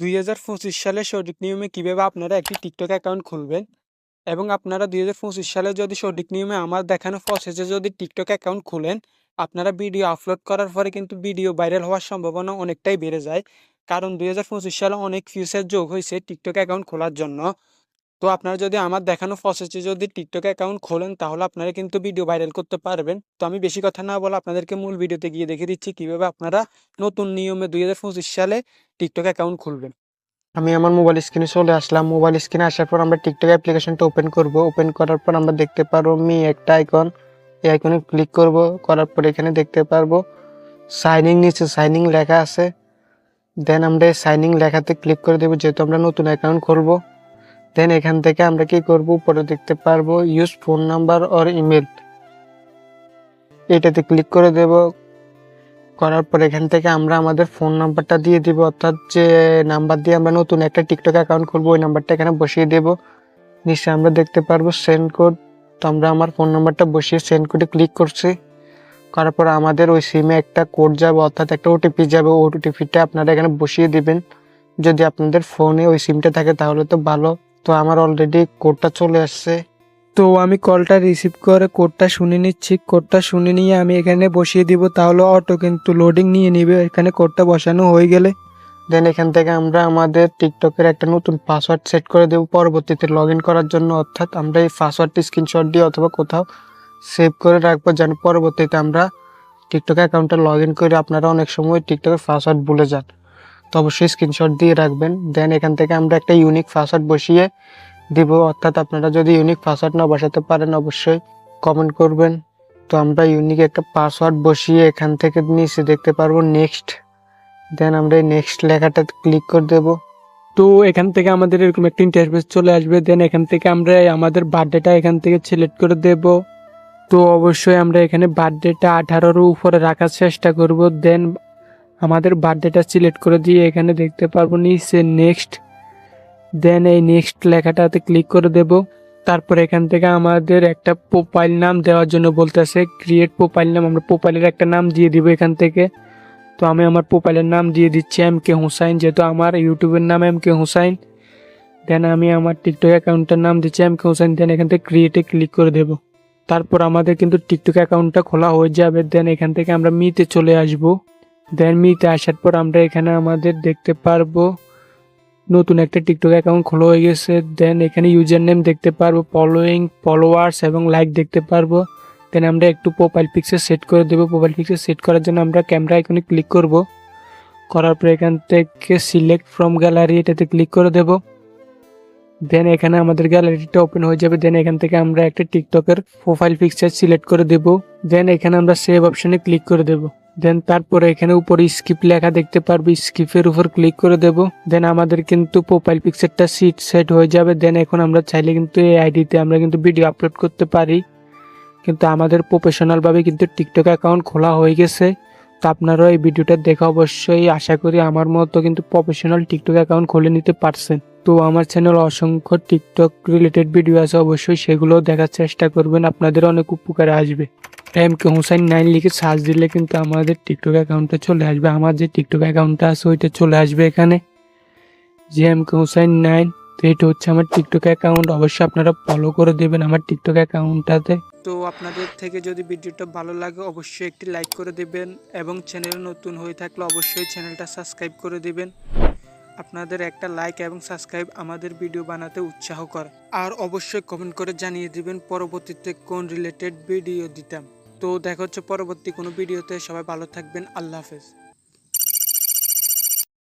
দুই হাজার পঁচিশ সালে সঠিক নিয়মে কীভাবে আপনারা একটি টিকটক অ্যাকাউন্ট খুলবেন? এবং আপনারা দুই হাজার পঁচিশ সালে যদি সঠিক নিয়মে আমার দেখানো প্রসেসে যদি টিকটক অ্যাকাউন্ট খুলেন, আপনারা ভিডিও আপলোড করার পরে কিন্তু ভিডিও ভাইরাল হওয়ার সম্ভাবনা অনেকটাই বেড়ে যায়। কারণ দুই হাজার পঁচিশ সালে অনেক ফিউচার যোগ হয়েছে টিকটক অ্যাকাউন্ট খোলার জন্য। তো আপনারা যদি আমার দেখানো প্রসেসে যদি টিকটক অ্যাকাউন্ট খোলেন, তাহলে আপনারা কিন্তু ভিডিও ভাইরাল করতে পারবেন। তো আমি বেশি কথা না বলে আপনাদেরকে মূল ভিডিওতে গিয়ে দেখে দিচ্ছি কীভাবে আপনারা নতুন নিয়মে দুই হাজার পঁচিশ সালে টিকটক অ্যাকাউন্ট খুলবেন। আমি আমার মোবাইল স্ক্রিনে চলে আসলাম। মোবাইল স্ক্রিনে আসার পর আমরা টিকটক অ্যাপ্লিকেশনটা ওপেন করব। ওপেন করার পর আমরা দেখতে পারব মি একটা আইকন এই আইকনে ক্লিক করব। করার পর এখানে দেখতে পারব সাইনিং নিচে সাইনিং লেখা আছে। দেন আমরা সাইনিং লেখাতে ক্লিক করে দেবো। যেহেতু আমরা নতুন অ্যাকাউন্ট খুলব। দেন এখান থেকে আমরা কি করব? উপরে দেখতে পারব use phone number or email এটাতে ক্লিক করে দেব। করার পর এখান থেকে আমরা আমাদের ফোন নাম্বারটা দিয়ে দিব। অর্থাৎ যে নাম্বার দিয়ে আমরা নতুন একটা টিকটক অ্যাকাউন্ট খুলবো, ওই নাম্বারটা এখানে বসিয়ে দেব। নিচে আমরা দেখতে পারব সেন্ড কোড তো আমরা আমার ফোন নাম্বারটা বসিয়ে সেন্ড কোডে ক্লিক করছি। করার পর আমাদের ওই সিমে একটা কোড যাবে, অর্থাৎ একটা ওটিপি যাবে। ওটিপিটা আপনারা এখানে বসিয়ে দিবেন। যদি আপনাদের ফোনে ওই সিমটা থাকে, তাহলে তো ভালো। তো আমার অলরেডি কোডটা চলে আসছে। তো আমি কলটা রিসিভ করে কোডটা শুনে নিচ্ছি। কোডটা শুনে নিয়ে আমি এখানে বসিয়ে দিব তাহলে অটো কিন্তু লোডিং নিয়ে নিবে। এখানে কোডটা বসানো হয়ে গেলে। দেন এখান থেকে আমরা আমাদের টিকটকের একটা নতুন পাসওয়ার্ড সেট করে দেব পরবর্তীতে লগ ইন করার জন্য। অর্থাৎ আমরা এই পাসওয়ার্ডটি স্ক্রিনশট দিয়ে অথবা কোথাও সেভ করে রাখব যেন পরবর্তীতে আমরা টিকটক অ্যাকাউন্টে লগ ইন করে আপনারা অনেক সময় টিকটকের পাসওয়ার্ড ভুলে যান। তো অবশ্যই স্ক্রিনশট দিয়ে রাখবেন। দেন এখান থেকে আমরা একটা ইউনিক পাসওয়ার্ড বসিয়ে দিব। অর্থাৎ আপনারা যদি ইউনিক পাসওয়ার্ড না বসাতে পারেন, অবশ্যই কমেন্ট করবেন। তো আমরা ইউনিক একটা পাসওয়ার্ড বসিয়ে এখান থেকে নিচে দেখতে পারব নেক্সট দেন আমরা এই নেক্সট লেখাটা ক্লিক করে দেব। তো এখান থেকে আমাদের এরকম একটা ইন্টারফেস চলে আসবে। দেন এখান থেকে আমরা আমাদের বার্থডেটা এখান থেকে সিলেক্ট করে দেব। তো অবশ্যই আমরা এখানে বার্থডেটা আঠারোর উপরে রাখার চেষ্টা করব। দেন আমাদের বার্থডেটা সিলেক্ট করে দিয়ে এখানে দেখতে পারব নিচে নেক্সট দেন এই নেক্সট লেখাটাতে ক্লিক করে দেব। তারপর এখান থেকে আমাদের একটা প্রোফাইল নাম দেওয়ার জন্য বলতেছে ক্রিয়েট প্রোফাইল নাম। আমরা প্রোফাইলের একটা নাম দিয়ে দিব এখান থেকে। তো আমি আমার প্রোফাইলের নাম দিয়ে দিচ্ছি এম কে হুসাইন যেহেতু আমার ইউটিউবের নাম এম কে হুসাইন দেন আমি আমার টিকটক অ্যাকাউন্টের নাম দিচ্ছি এম কে হুসাইন দেন এখান থেকে ক্রিয়েটে ক্লিক করে দেব। তারপর আমাদের কিন্তু টিকটক অ্যাকাউন্টটা খোলা হয়ে যাবে। দেন এখান থেকে আমরা মিতে চলে আসব। দেন মিতে আসার পর আমরা এখানে আমাদের দেখতে পারব নতুন একটা টিকটক অ্যাকাউন্ট খোলা হয়ে গেছে। দেন এখানে ইউজার নেম দেখতে পারব ফলোয়িং ফলোয়ার্স এবং লাইক দেখতে পারব। দেন আমরা একটু প্রোফাইল পিকচার সেট করে দেবো। প্রোফাইল পিকচার সেট করার জন্য আমরা ক্যামেরা এখানে ক্লিক করব। করার পর এখান থেকে সিলেক্ট ফ্রম গ্যালারি এটাতে ক্লিক করে দেব। দেন এখানে আমাদের গ্যালারিটা ওপেন হয়ে যাবে। দেন এখান থেকে আমরা একটা টিকটকের প্রোফাইল পিকচার সিলেক্ট করে দেব। দেন এখানে আমরা সেভ অপশনে ক্লিক করে দেব। দেন তারপরে এখানে উপরে স্কিপ লেখা দেখতে পারব। স্কিপের উপর ক্লিক করে দেব। দেন আমাদের কিন্তু প্রোফাইল পিকচারটা সিট সেট হয়ে যাবে। দেন এখন আমরা চাইলে কিন্তু এই আইডিতে আমরা কিন্তু ভিডিও আপলোড করতে পারি। কিন্তু আমাদের প্রফেশনালভাবে কিন্তু টিকটক অ্যাকাউন্ট খোলা হয়ে গেছে। তো আপনারাও এই ভিডিওটা দেখে অবশ্যই আশা করি আমার মতো কিন্তু প্রফেশনাল টিকটক অ্যাকাউন্ট খুলে নিতে পারছেন। তো আমার চ্যানেল অসংখ্য টিকটক রিলেটেড ভিডিও আছে, অবশ্যই সেগুলো দেখার চেষ্টা করবেন, আপনাদের অনেক উপকারে আসবে। এম কে হুসাইন নাইন লিখে সার্চ দিলে কিন্তু আমাদের টিকটক অ্যাকাউন্টে চলে আসবে। আমার যে টিকটক অ্যাকাউন্টটা আছে, ওইটা চলে আসবে এখানে। যে এম কে হুসাইন নাইন তো এটা হচ্ছে আমার টিকটক অ্যাকাউন্ট অবশ্যই আপনারা ফলো করে দেবেন আমার টিকটক অ্যাকাউন্টটাতে তো আপনাদের থেকে যদি ভিডিওটা ভালো লাগে, অবশ্যই একটি লাইক করে দেবেন এবং চ্যানেল নতুন হয়ে থাকলে অবশ্যই চ্যানেলটা সাবস্ক্রাইব করে দেবেন। আপনাদের একটা লাইক এবং সাবস্ক্রাইব আমাদের ভিডিও বানাতে উৎসাহ কর। আর অবশ্যই কমেন্ট করে জানিয়ে দিবেন পরবর্তীতে কোন রিলেটেড ভিডিও দিতাম। তো দেখা হচ্ছে পরবর্তী কোনো ভিডিওতে সবাই ভালো থাকবেন। আল্লাহ হাফেজ।